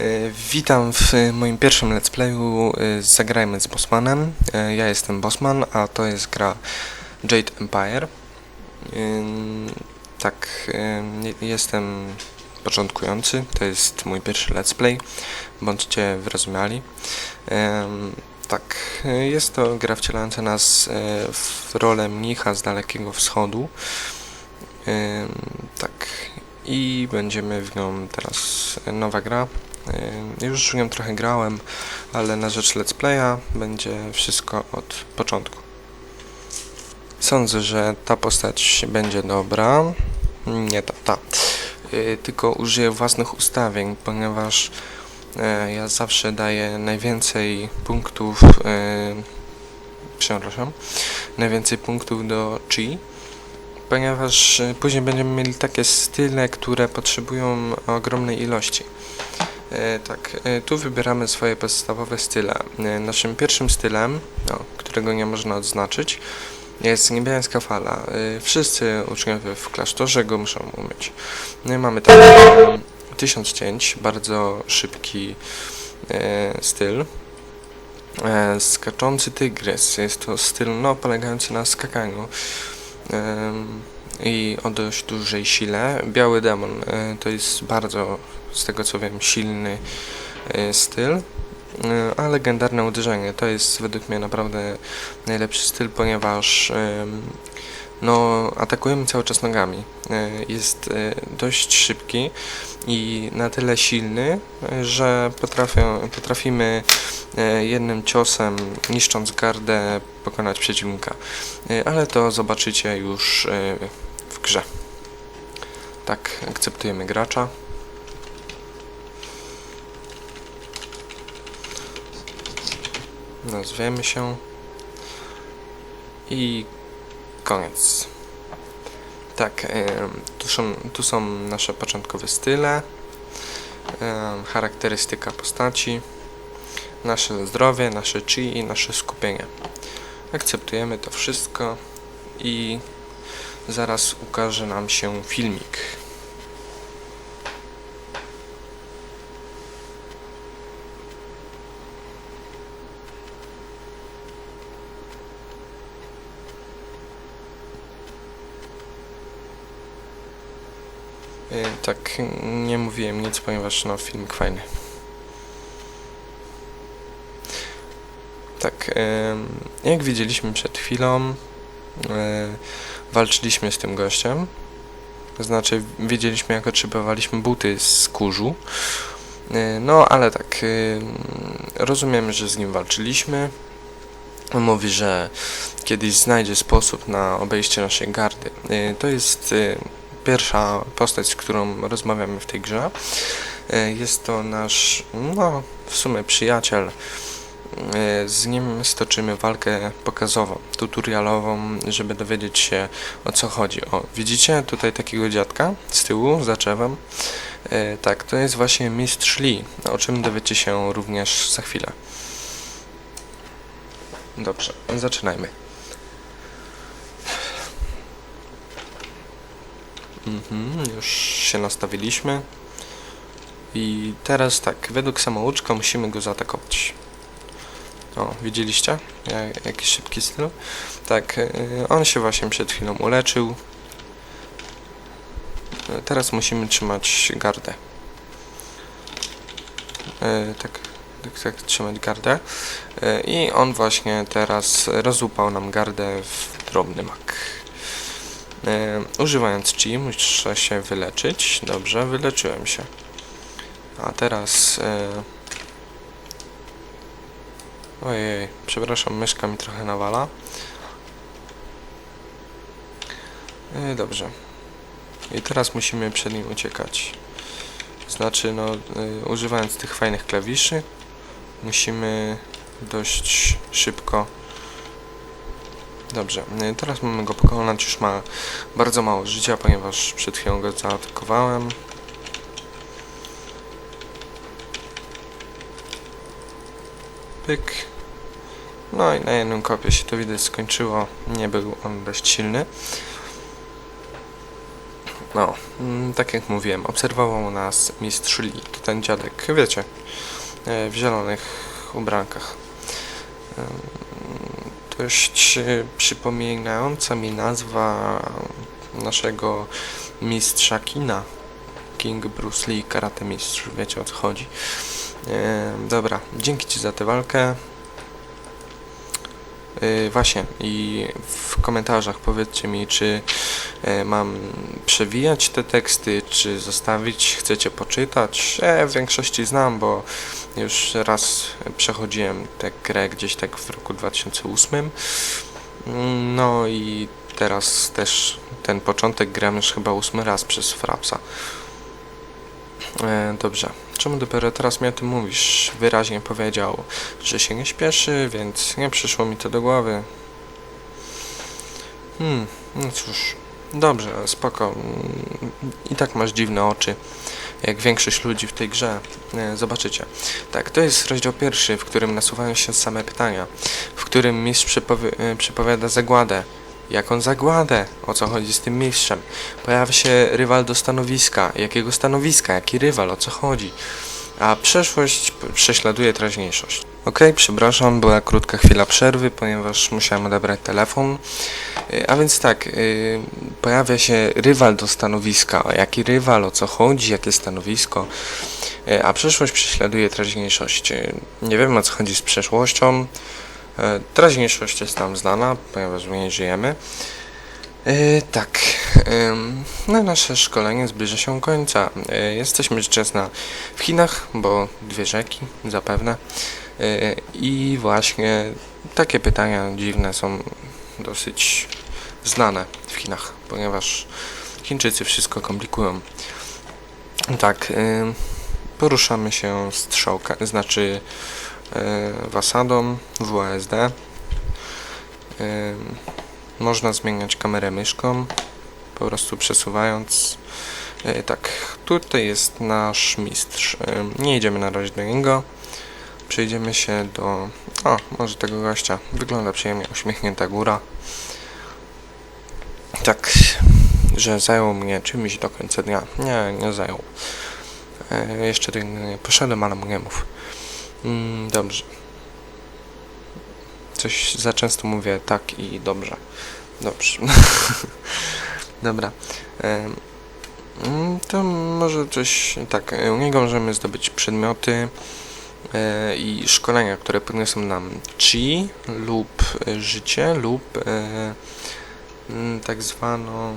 E, Witam w moim pierwszym let's playu e, Zagrajmy z Bossmanem. E, Ja jestem Bossman, a to jest gra Jade Empire. Tak, jestem początkujący, to jest mój pierwszy let's play, bądźcie wyrozumiali. Tak, jest to gra wcielająca nas w rolę mnicha z Dalekiego Wschodu. Tak, i będziemy w nią teraz nowa gra. Y, Już w nią trochę grałem, ale na rzecz let's playa będzie wszystko od początku. Sądzę, że ta postać będzie dobra. Nie ta, ta. Y, Tylko użyję własnych ustawień, ponieważ e, ja zawsze daję najwięcej punktów. Przepraszam. Najwięcej punktów do chi ponieważ później będziemy mieli takie style, które potrzebują ogromnej ilości. E, tak, e, tu wybieramy swoje podstawowe style. E, naszym pierwszym stylem, no, którego nie można odznaczyć, jest niebiańska fala. Wszyscy uczniowie w klasztorze go muszą umieć. No mamy tam mm, tysiąc cięć, bardzo szybki styl. Skaczący tygrys jest to styl no, polegający na skakaniu i o dość dużej sile. Biały demon e, to jest bardzo, z tego co wiem, silny e, styl. E, A legendarne uderzenie to jest według mnie naprawdę najlepszy styl, ponieważ no, atakujemy cały czas nogami. E, Jest e, dość szybki i na tyle silny, że potrafią, potrafimy e, jednym ciosem, niszcząc gardę, pokonać przeciwnika. Ale to zobaczycie już w grze. Tak, akceptujemy gracza. Nazwiemy się. I koniec. Tak, tu są, tu są nasze początkowe style, charakterystyka postaci, nasze zdrowie, nasze chi i nasze skupienie. Akceptujemy to wszystko i zaraz ukaże nam się filmik. Y, Tak, nie mówiłem nic, ponieważ no filmik fajny. Tak, jak widzieliśmy przed chwilą, e, walczyliśmy z tym gościem. Znaczy, wiedzieliśmy, jak otrzymywaliśmy buty z kurzu. E, No, ale tak, em, rozumiemy, że z nim walczyliśmy. Mówi, że kiedyś znajdzie sposób na obejście naszej gardy. E, To jest pierwsza postać, z którą rozmawiamy w tej grze. E, Jest to nasz, no, w sumie przyjaciel. E, Z nim stoczymy walkę pokazową, tutorialową, żeby dowiedzieć się o co chodzi. O, widzicie tutaj takiego dziadka z tyłu, za? E, tak, to jest właśnie mistrz Lee, o czym dowiecie się również za chwilę. Dobrze, zaczynajmy. Mhm, już się nastawiliśmy. I teraz tak, według samouczka musimy go zaatakować. O, widzieliście? Ja- Jakiś szybki styl? Tak, y, on się właśnie przed chwilą uleczył. Y, Teraz musimy trzymać gardę. Y, Tak, tak, tak, trzymać gardę. I on właśnie teraz rozłupał nam gardę w drobny mak. Y, Używając chi muszę się wyleczyć. Dobrze, wyleczyłem się. A teraz... y, Ojej, przepraszam, myszka mi trochę nawala. E, dobrze. I teraz musimy przed nim uciekać. Znaczy, no, y, używając tych fajnych klawiszy, musimy dość szybko. Dobrze, y, teraz mamy go pokonać, już ma bardzo mało życia, ponieważ przed chwilą go zaatakowałem. Pyk. No i na jednym kopie się to widać skończyło. Nie był on dość silny. No, mm, tak jak mówiłem, obserwował nas mistrz Lee, ten dziadek, wiecie, e, w zielonych ubrankach. Dość e, przypominająca mi nazwa naszego mistrza kina. King Bruce Lee, karate mistrz, wiecie o co chodzi. E, dobra, dzięki Ci za tę walkę. E, właśnie, i w komentarzach powiedzcie mi, czy mam przewijać te teksty, czy zostawić, chcecie poczytać. Ja w większości znam, bo już raz przechodziłem tę grę gdzieś tak w roku 2008. Mm, No i teraz też ten początek gram już chyba ósmy raz przez Frapsa. E, dobrze. Czemu dopiero teraz mi o tym mówisz? Wyraźnie powiedział, że się nie śpieszy, więc nie przyszło mi to do głowy. Hmm, no cóż. Dobrze, spoko. I tak masz dziwne oczy, jak większość ludzi w tej grze. E, Zobaczycie. Tak, to jest rozdział pierwszy, w którym nasuwają się same pytania, w którym mistrz przypowiada zagładę. Jaką zagładę? O co chodzi z tym mistrzem? Pojawia się rywal do stanowiska. Jakiego stanowiska? Jaki rywal? O co chodzi? A przeszłość prześladuje teraźniejszość. Okej, przepraszam, była krótka chwila przerwy, ponieważ musiałem odebrać telefon. Y, A więc tak, y, pojawia się rywal do stanowiska. A Jaki rywal? O co chodzi? Jakie stanowisko? Y, A przeszłość prześladuje teraźniejszość. Nie wiem o co chodzi z przeszłością. Teraźniejszość jest nam znana, ponieważ w niej żyjemy. Tak, no nasze szkolenie zbliża się końca. Jesteśmy rzecz w Chinach, bo dwie rzeki zapewne. E, I właśnie takie pytania dziwne są dosyć znane w Chinach, ponieważ Chińczycy wszystko komplikują. Tak, em, poruszamy się strzałka, znaczy e, wasadą WASD. Można zmieniać kamerę myszką, po prostu przesuwając. E, Tak, tutaj jest nasz mistrz. Nie idziemy na razie do niego. Przejdziemy się do. O, może tego gościa. Wygląda przyjemnie, uśmiechnięta góra. Tak, że zajął mnie czymś do końca dnia. Nie, nie zajął. E, Jeszcze nie poszedłem, ale nie mów. Mm, dobrze. Coś za często mówię tak i dobrze. Dobrze. Dobra. Em, mm, To może coś tak. e, U niego możemy zdobyć przedmioty e, i szkolenia, które podniosą nam chi lub e, życie lub e, mm, tak zwaną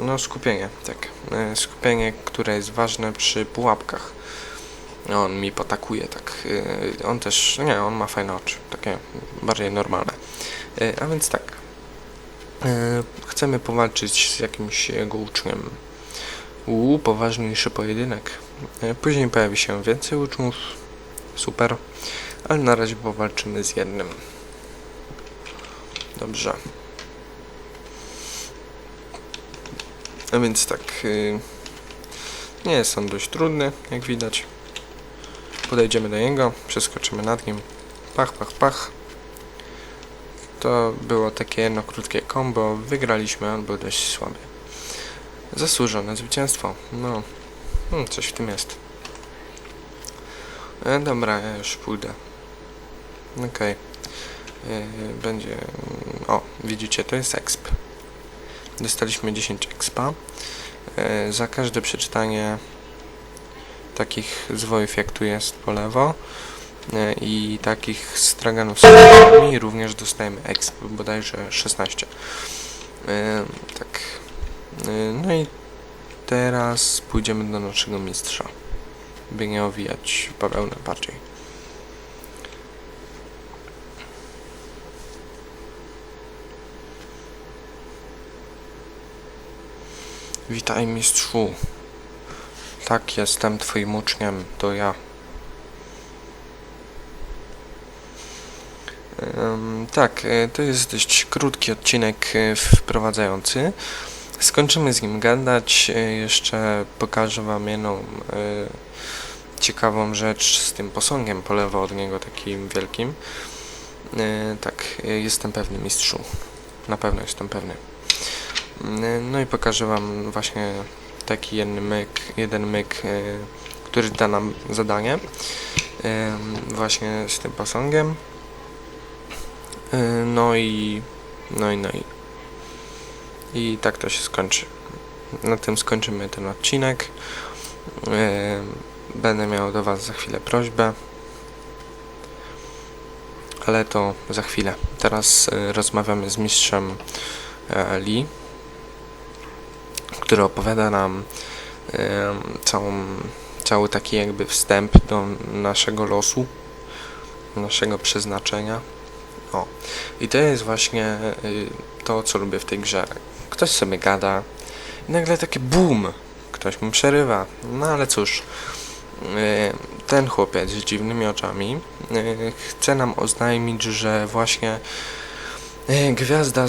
no skupienie, tak. E, Skupienie, które jest ważne przy pułapkach. On mi potakuje, tak. On też, nie, on ma fajne oczy, takie bardziej normalne. A więc tak. Chcemy powalczyć z jakimś jego uczniem. Uuu, poważniejszy pojedynek. Y, Później pojawi się więcej uczniów. Super. Ale na razie powalczymy z jednym. Dobrze. A więc tak. y, Nie jest on dość trudny, jak widać. Podejdziemy do niego, przeskoczymy nad nim. Pach, pach, pach. To było takie jedno krótkie combo. Wygraliśmy, on był dość słaby. Zasłużone zwycięstwo. No, hmm, coś w tym jest. E, dobra, ja już pójdę. Okej. E, Będzie... O, widzicie, to jest exp. Dostaliśmy 10 expa. E, za każde przeczytanie takich zwojów jak tu jest po lewo e, i takich straganów z również dostajemy exp, bodajże 16. E, tak. E, no i teraz pójdziemy do naszego mistrza, by nie owijać bawełnę bardziej. Witaj mistrzu. Tak, jestem twoim uczniem, to ja. Em, tak, e, to jest dość krótki odcinek e, wprowadzający. Skończymy z nim gadać. e, Jeszcze pokażę wam jedną e, ciekawą rzecz z tym posągiem po lewo od niego, takim wielkim. E, tak, jestem pewny mistrzu. Na pewno jestem pewny. No i pokażę Wam właśnie taki jeden myk, jeden myk, który da nam zadanie właśnie z tym posągiem. No i, no i, no i. I tak to się skończy. Na tym skończymy ten odcinek. Y, Będę miał do Was za chwilę prośbę. Ale to za chwilę. Teraz y, rozmawiamy z mistrzem e, Lee, który opowiada nam całą, cały taki jakby wstęp do naszego losu, naszego przeznaczenia. O, i to jest właśnie to, co lubię w tej grze. Ktoś sobie gada i nagle takie BUM! Ktoś mu przerywa. No ale cóż, y, ten chłopiec z dziwnymi oczami y, chce nam oznajmić, że właśnie y, gwiazda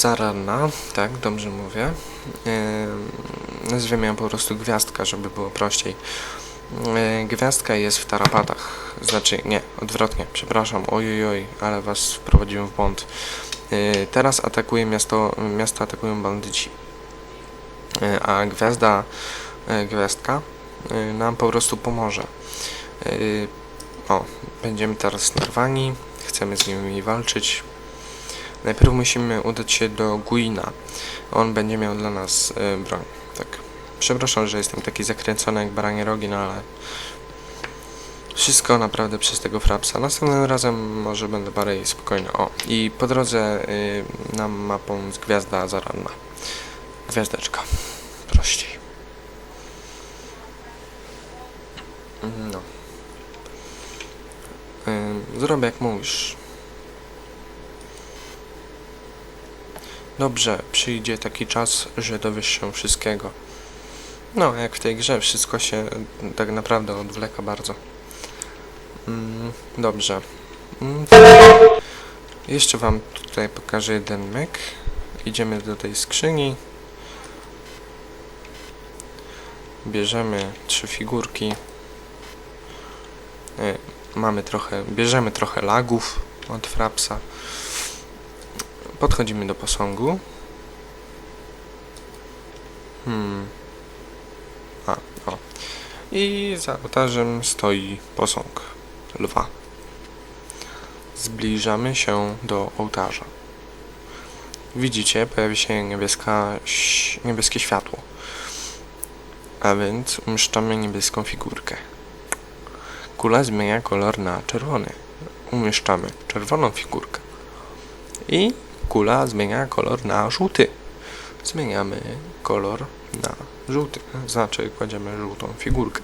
Zaranna, tak, dobrze mówię, nazwiemy ją po prostu gwiazdka, żeby było prościej. Gwiazdka jest w tarapatach, znaczy nie, odwrotnie, przepraszam, ojojoj, ale was wprowadziłem w błąd. Y, Teraz atakuje miasto, miasto atakują bandyci, Y, a gwiazda, y, gwiazdka nam po prostu pomoże. O, będziemy teraz narwani, chcemy z nimi walczyć. Najpierw musimy udać się do Guina. On będzie miał dla nas broń. Tak. Przepraszam, że jestem taki zakręcony jak baranie rogi, no ale wszystko naprawdę przez tego frapsa. Następnym razem może będę bardziej spokojny. O, i po drodze y, nam ma pomóc gwiazda zaranna. Gwiazdeczka. Prościej. No. Y, zrobię jak mówisz. Dobrze, przyjdzie taki czas, że dowiesz się wszystkiego. No, jak w tej grze, wszystko się tak naprawdę odwleka bardzo. Mm, dobrze. Mm, jeszcze Wam tutaj pokażę jeden myk. Idziemy do tej skrzyni. Bierzemy trzy figurki. Y, Mamy trochę, bierzemy trochę lagów od frapsa. Podchodzimy do posągu. Hmm. A, o. I za ołtarzem stoi posąg lwa. Zbliżamy się do ołtarza. Widzicie, pojawi się niebieska, niebieskie światło. A więc umieszczamy niebieską figurkę. Kula zmienia kolor na czerwony. Umieszczamy czerwoną figurkę. I kula zmienia kolor na żółty. Zmieniamy kolor na żółty. Znaczy kładziemy żółtą figurkę.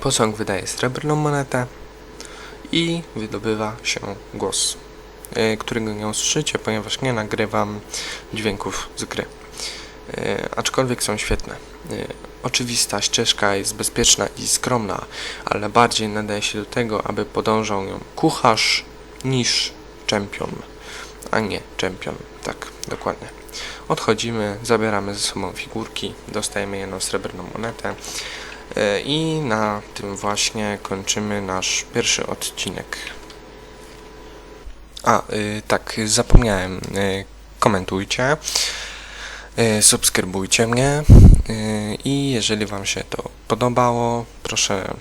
Posąg wydaje srebrną monetę i wydobywa się głos, e, którego nie usłyszycie, ponieważ nie nagrywam dźwięków z gry. E, Aczkolwiek są świetne. E, Oczywista ścieżka jest bezpieczna i skromna, ale bardziej nadaje się do tego, aby podążał ją kucharz niż czempion, a nie czempion. Tak, dokładnie. Odchodzimy, zabieramy ze sobą figurki, dostajemy jedną srebrną monetę i na tym właśnie kończymy nasz pierwszy odcinek. A, y, tak, zapomniałem. Y, komentujcie, y, subskrybujcie mnie i jeżeli Wam się to podobało, proszę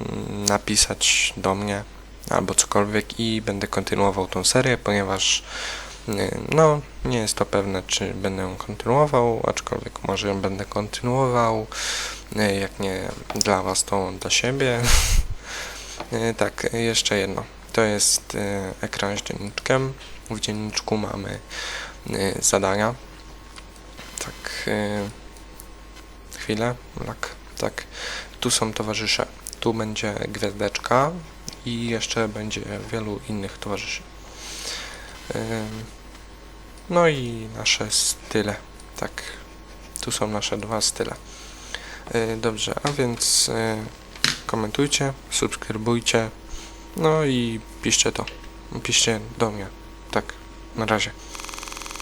mm, napisać do mnie albo cokolwiek i będę kontynuował tą serię, ponieważ no, nie jest to pewne, czy będę ją kontynuował, aczkolwiek może ją będę kontynuował, jak nie dla Was, to dla siebie. Y, Tak, jeszcze jedno. To jest y, ekran z dzienniczkiem. W dzienniczku mamy zadania. Tak, chwilę, tak, tak. Tu są towarzysze. Tu będzie gwiazdeczka i jeszcze będzie wielu innych towarzyszy. No i nasze style. Tak, tu są nasze dwa style. Y, Dobrze, a więc y, komentujcie, subskrybujcie, no i piszcie to. Piszcie do mnie. Tak, na razie.